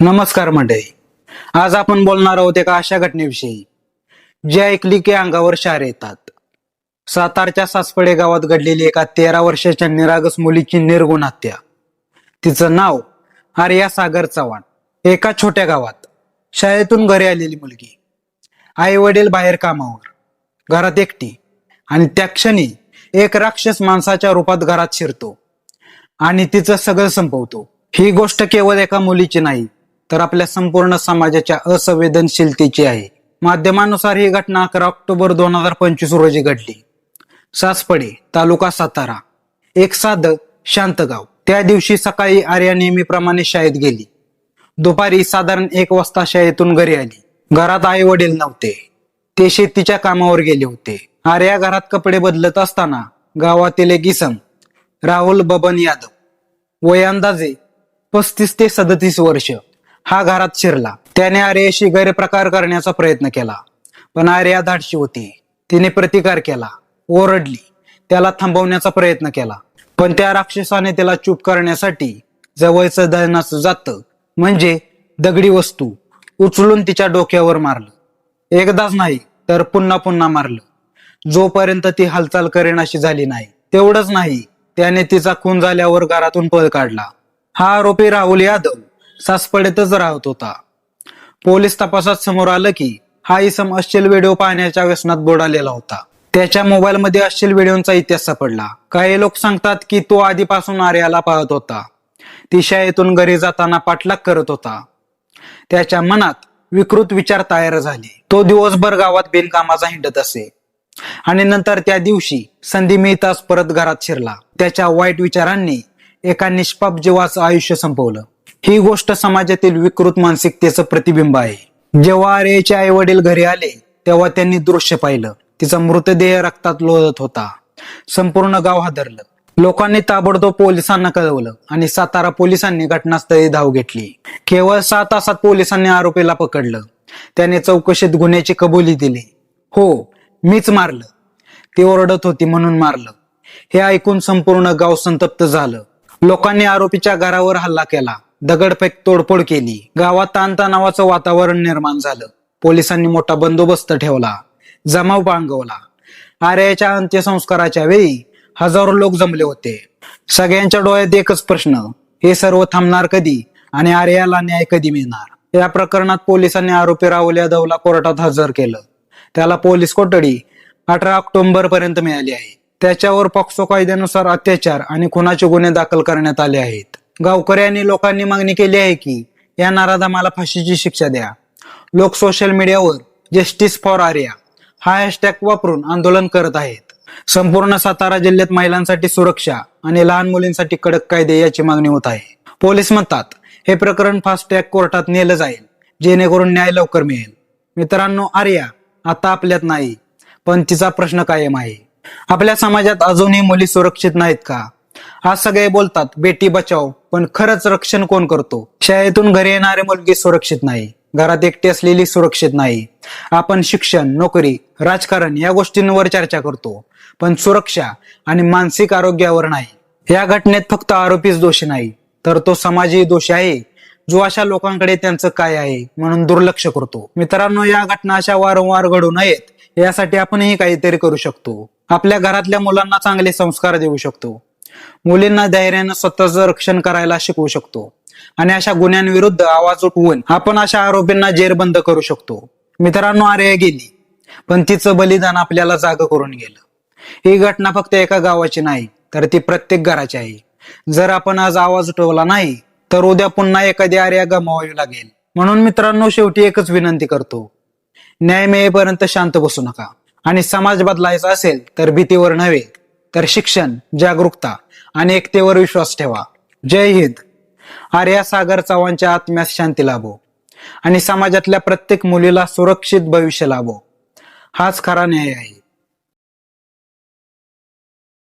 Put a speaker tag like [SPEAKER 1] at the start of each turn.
[SPEAKER 1] नमस्कार मंडळी. आज आपण बोलणार आहोत एका अशा घटनेविषयी. जी ऐकली की अंगावर शार येतात. सातारच्या सासपडे गावात घडलेली एका तेरा वर्षाच्या निरागस मुलीची निर्गुण हत्या. तिचं नाव आर्या सागर चव्हाण. एका छोट्या गावात. शाळेतून घरी आलेली मुलगी. आई वडील बाहेर कामावर. घरात एकटी. आणि त्या क्षणी एक राक्षस माणसाच्या रूपात घरात शिरतो. आणि तिचं सगळं संपवतो. ही गोष्ट केवळ एका मुलीची नाही तर आपल्या संपूर्ण समाजाच्या असंवेदनशीलतेची आहे. माध्यमानुसार ही घटना अकरा ऑक्टोबर दोन हजार पंचवीस रोजी घडली. सासपडे तालुका सातारा. एक साधं शांत गाव त्या दिवशी सकाळी आर्या नेहमीप्रमाणे शाळेत गेली. दुपारी साधारण एक वाजता शाळेतून घरी आली. घरात आई वडील नव्हते. ते शेतीच्या कामावर गेले होते. आर्या घरात कपडे बदलत असताना गावातील एक इसम राहुल बबन यादव वय अंदाजे पस्तीस ते सदतीस वर्ष हा घरात शिरला. त्याने आर्याशी गैरप्रकार करण्याचा प्रयत्न केला. पण आर्या धाडशी होती. तिने प्रतिकार केला. ओरडली. त्याला थांबवण्याचा प्रयत्न केला. पण त्या राक्षसाने त्याला चूप करण्यासाठी जवळचं दळणाचं जात म्हणजे दगडी वस्तू उचलून तिच्या डोक्यावर मारलं. एकदाच नाही तर पुन्हा पुन्हा मारलं. जोपर्यंत ती हालचाल करेनाशी झाली नाही तेवढंच नाही त्याने तिचा खून झाल्यावर घरातून पळ काढला. हा आरोपी राहुल यादव. सासपडेतच राहत होता. पोलीस तपासात समोर आलं की हा इसम अश्लील व्हिडिओ पाहण्याच्या व्यसनात बुडालेला होता. त्याच्या मोबाईल मध्ये अश्लील व्हिडिओचा इतिहास सापडला. काही लोक सांगतात की तो आधीपासून आर्याला पाहत होता. ती शाळेतून घरी जाताना पाठलाग करत होता. त्याच्या मनात विकृत विचार तयार झाले. तो दिवसभर गावात बिनकामाचा हिंडत असे. आणि नंतर त्या दिवशी संधी मिळताच परत घरात शिरला. त्याच्या वाईट विचारांनी एका निष्पाप जीवाचं आयुष्य संपवलं. ही गोष्ट समाजातील विकृत मानसिकतेचं प्रतिबिंब आहे. जेव्हा आर्याचे आई वडील घरी आले तेव्हा त्यांनी दृश्य पाहिलं. तिचा मृतदेह रक्तात लोळत होता. संपूर्ण गाव हादरलं. लोकांनी ताबडतोब पोलिसांना कळवलं आणि सातारा पोलिसांनी घटनास्थळी धाव घेतली. केवळ सहा तासात पोलिसांनी आरोपीला पकडलं. त्याने चौकशीत गुन्ह्याची कबुली दिली. हो मीच मारलं. ती ओरडत होती म्हणून मारलं. हे ऐकून संपूर्ण गाव संतप्त झालं. लोकांनी आरोपीच्या घरावर हल्ला केला. दगडफेक तोडफोड केली. गावात ताणतणावाचं वातावरण निर्माण झालं. पोलिसांनी मोठा बंदोबस्त ठेवला. जमाव पांगवला आर्याच्या अंत्यसंस्काराच्या वेळी हजारो लोक जमले होते. सगळ्यांच्या डोळ्यात एकच प्रश्न हे सर्व थांबणार कधी आणि आर्याला न्याय कधी मिळणार? या प्रकरणात पोलिसांनी आरोपी राहुल यादवला कोर्टात हजर केलं. त्याला पोलीस कोठडी अठरा ऑक्टोबर पर्यंत मिळाली आहे. त्याच्यावर पॉक्सो कायद्यानुसार अत्याचार आणि खुनाचे गुन्हे दाखल करण्यात आले आहेत. गावकऱ्यांनी लोकांनी मागणी केली आहे की या नाराधामाला फाशीची शिक्षा द्या. लोक सोशल मीडियावर जस्टिस फॉर आर्या हा हॅशटॅग वापरून आंदोलन करत आहेत. संपूर्ण सातारा जिल्ह्यात महिलांसाठी सुरक्षा आणि लहान मुलींसाठी कडक कायदे याची मागणी होत आहे. पोलीस म्हणतात हे प्रकरण फास्ट ट्रॅक कोर्टात नेलं जाईल जेणेकरून न्याय लवकर मिळेल. मित्रांनो आर्या आता आपल्यात नाही पण तिचा प्रश्न कायम आहे. आपल्या समाजात अजूनही मुली सुरक्षित नाहीत का? आज सगळे बोलतात बेटी बचाव पण खरंच रक्षण कोण करतो? शाळेतून घरी येणारी मुलगी सुरक्षित नाही. घरात एकटी असलेली सुरक्षित नाही. आपण शिक्षण नोकरी राजकारण या गोष्टींवर चर्चा करतो. पण सुरक्षा आणि मानसिक आरोग्यावर नाही. या घटनेत फक्त आरोपीच दोषी नाही. तर तो समाजही दोषी आहे. जो अशा लोकांकडे त्यांचं काय आहे म्हणून दुर्लक्ष करतो. मित्रांनो या घटना अशा वारंवार घडू नयेत. यासाठी आपणही काहीतरी करू शकतो. आपल्या घरातल्या मुलांना चांगले संस्कार देऊ शकतो. मुलींना धैर्यानं स्वतःचं रक्षण करायला शिकवू शकतो. आणि अशा गुन्ह्यांविरुद्ध आवाज उठवून आपण अशा आरोपींना जेरबंद करू शकतो. मित्रांनो आर्या गेली पण तिचं बलिदान आपल्याला जाग करून गेलं. ही घटना फक्त एका गावाची नाही तर ती प्रत्येक घराची आहे. जर आपण आज आवाज उठवला नाही तर उद्या पुन्हा एखादी आर्या गमावावी लागेल. म्हणून मित्रांनो शेवटी एकच विनंती करतो. न्याय मिळेपर्यंत शांत बसू नका. आणि समाज बदलायचा असेल तर भीतीवर नव्हे. तर शिक्षण जागरूकता आणि एकतेवर विश्वास ठेवा. जय हिंद. आर्या सागर चव्हाणच्या आत्म्यास शांती लाभो आणि समाजातल्या प्रत्येक मुलीला सुरक्षित भविष्य लाभो. हाच खरा न्याय आहे.